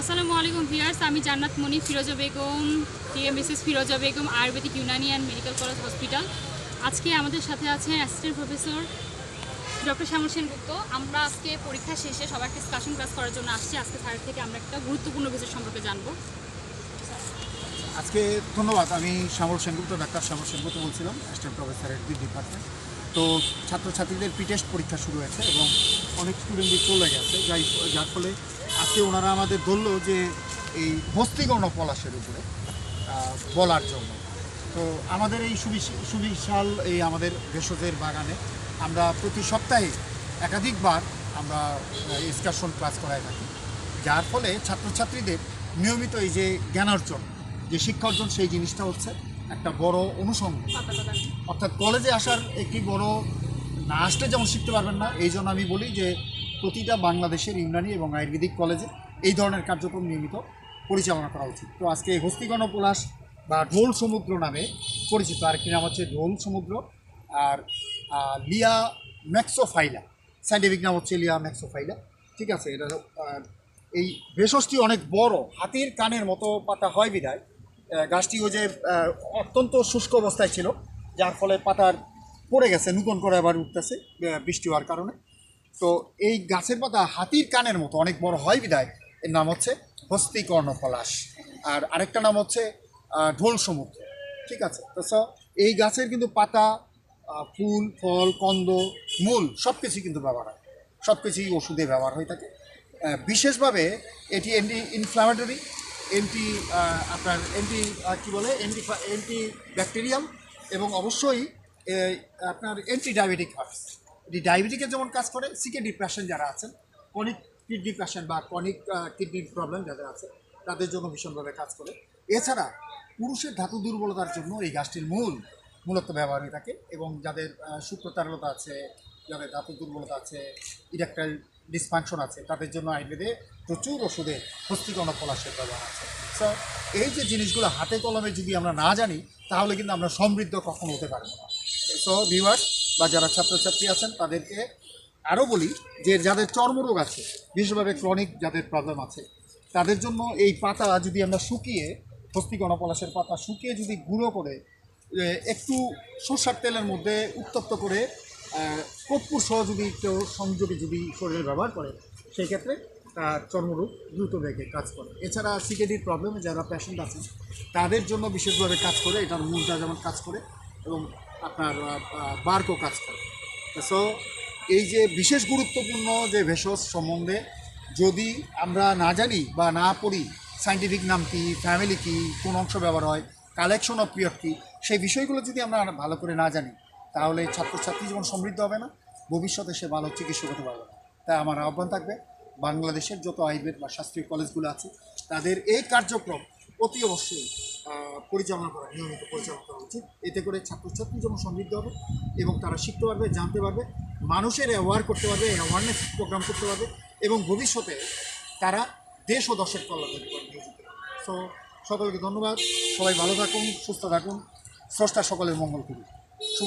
আসসালামু আলাইকুম ভিয়ার্স আমি Jannat Moni, Firoza Begum, TMSS Firoza Begum, Ayurvedic Unani and medical college hospital. আজকে আমাদের সাথে আছেন assistant professor doctor Shyamal Sengupta. আমরা আজকে পরীক্ষা শেষে সবার ডিসকাশন ক্লাস করার জন্য আসছি। আজকে স্যারের থেকে আমরা একটা গুরুত্বপূর্ণ বিষয় সম্পর্কে জানব। আজকে ধন্যবাদ, আমি শ্যামল সেনগুপ্ত, ডাক্তার শ্যামল সেনগুপ্ত বলছিলাম, অ্যাসিস্ট্যান্ট প্রফেসরের দুই ডিপার্টমেন্ট তো ছাত্রছাত্রীদের প্রিটেস্ট পরীক্ষা শুরু হয়েছে এবং অনেক স্টুডেন্টই চলে গেছে, যাই যার ফলে আজকে ওনারা আমাদের ধরলো যে এই হস্তিগণ পলাশের উপরে বলার জন্য। তো আমাদের এই সুবিশ- সুবিশাল এই আমাদের ভেষজের বাগানে আমরা প্রতি সপ্তাহে একাধিকবার আমরা এক্সকারশন ক্লাস করাই থাকি। যার ফলে ছাত্রছাত্রীদের নিয়মিত এই যে জ্ঞান অর্জন যে শিক্ষা অর্জন সেই জিনিসটা হচ্ছে একটা বড় অনুষঙ্গ অর্থাৎ কলেজে আসার একটি বড় না আসলে যেমন শিখতে পারবেন না, এই জন্য আমি বলি যে প্রতিটা বাংলাদেশের ইউনানি এবং আয়ুর্বেদিক কলেজে এই ধরনের কার্যক্রম নিয়মিত পরিচালনা করা উচিত। তো আজকে হস্তিগণ পলাশ বা ঢোল সমুদ্র নামে পরিচিত আর কি নাম হচ্ছে ঢোল সমুদ্র। আর লিয়া ম্যাক্সোফাইলা সাইন্টিফিক নাম হচ্ছে লিয়া ম্যাক্সোফাইলা। ঠিক আছে, এটা এই ভেষজটি অনেক বড়, হাতির কানের মতো পাতা হয় বিধায় ওই যে অত্যন্ত শুষ্ক অবস্থায় ছিল, যার ফলে পাতার পড়ে গেছে নূতন করে আবার উঠতেছে বৃষ্টি হওয়ার কারণে। তো এই গাছের পাতা হাতির কানের মতো, অনেক বড় হয় বিদায়। এর নাম হচ্ছে হস্তিকর্ণ পলাশ আর আরেকটা নাম হচ্ছে ঢোল সমুদ্র। ঠিক আছে? তো এই গাছের কিন্তু পাতা ফুল, ফল, কন্দ, মূল সব কিছুই কিন্তু ব্যবহার হয়। সব কিছুই ওষুধে ব্যবহার হয়ে থাকে। বিশেষভাবে এটি অ্যান্টি ইনফ্ল্যামেটরি অ্যান্টি আপনার অ্যান্টি কী বলে? অ্যান্টি অ্যান্টি ব্যাকটেরিয়াল এবং অবশ্যই আপনার অ্যান্টি ডায়াবেটিক হার্বস এটি ডায়াবেটিকের যেমন কাজ করে সিকে পেশেন্ট যারা আছেন কনিক কিডনি পেশেন্ট বা কনিক কিডনির প্রবলেম যাদের আছে, তাদের জন্য ভীষণভাবে কাজ করে। এছাড়া পুরুষের ধাতু দুর্বলতার জন্য এই গাছটির মূল, মূলত ব্যবহার হয়ে থাকে এবং যাদের শুক্রতারলতা আছে, যাদের ধাতু দুর্বলতা আছে ইলেকট্রাল ডিসফাংশন আছে, তাদের জন্য আয়ুর্বেদে প্রচুর ওষুধে হস্তিকর্ণ পলাশের ব্যবহার আছে। সো এই যে জিনিসগুলো হাতে কলমে যদি আমরা না জানি, তাহলে কিন্তু আমরা সমৃদ্ধ কখনো হতে পারব না। সো ভিউয়ার্স বা যারা ছাত্রছাত্রী আছেন, তাদেরকে আরও বলি যে যাদের চর্মরোগ আছে, বিশেষভাবে ক্রনিক যাদের প্রবলেম আছে, তাদের জন্য এই পাতা যদি আমরা শুকিয়ে হস্তিকর্ণ পলাশের পাতা শুকিয়ে যদি গুঁড়ো করে একটু সরষার তেলের মধ্যে উত্তপ্ত করে কর্পূর সহ যদি কেউ সংযোগে যদি শরীরে ব্যবহার করে, সেই ক্ষেত্রে তার চর্মরোগ দ্রুত বেগে কাজ করে। এছাড়া সিকেডির প্রবলেমে যারা প্যাশেন্ট আছেন, তাদের জন্য বিশেষভাবে কাজ করে, এটার মূলটা যেমন কাজ করে, এবং আপনার বার্কও কাজ করে। সো এই যে বিশেষ গুরুত্বপূর্ণ যে ভেষজ সম্বন্ধে যদি আমরা না জানি বা না পড়ি সাইন্টিফিক নাম কি ফ্যামিলি কি, কোন অংশ ব্যবহার হয় কালেকশন অফ পিরিয়ড কি, সেই বিষয়গুলো যদি আমরা ভালো করে না জানি, তাহলে ছাত্রছাত্রী যেমন সমৃদ্ধ হবে না, ভবিষ্যতে সে ভালো চিকিৎসক হতে পারবে না। তাই আমার আহ্বান থাকবে, বাংলাদেশের যত আয়ুর্বেদ বা শাস্ত্রীয় কলেজগুলো আছে, তাদের এই কার্যক্রম অতি অবশ্যই পরিচালনা করা, নিয়মিত পরিচালনা করা উচিত। এতে করে ছাত্রছাত্রী যেমন সমৃদ্ধ হবে এবং তারা শিখতে পারবে, জানতে পারবে, মানুষের অ্যাওয়ার করতে পারবে অ্যাওয়ারনেস প্রোগ্রাম করতে পারবে এবং ভবিষ্যতে তারা দেশ ও দশের কল্যাণে নিয়োজিত সো সকলকে ধন্যবাদ। সবাই ভালো থাকুন, সুস্থ থাকুন। স্রষ্টা সকলের মঙ্গল করুন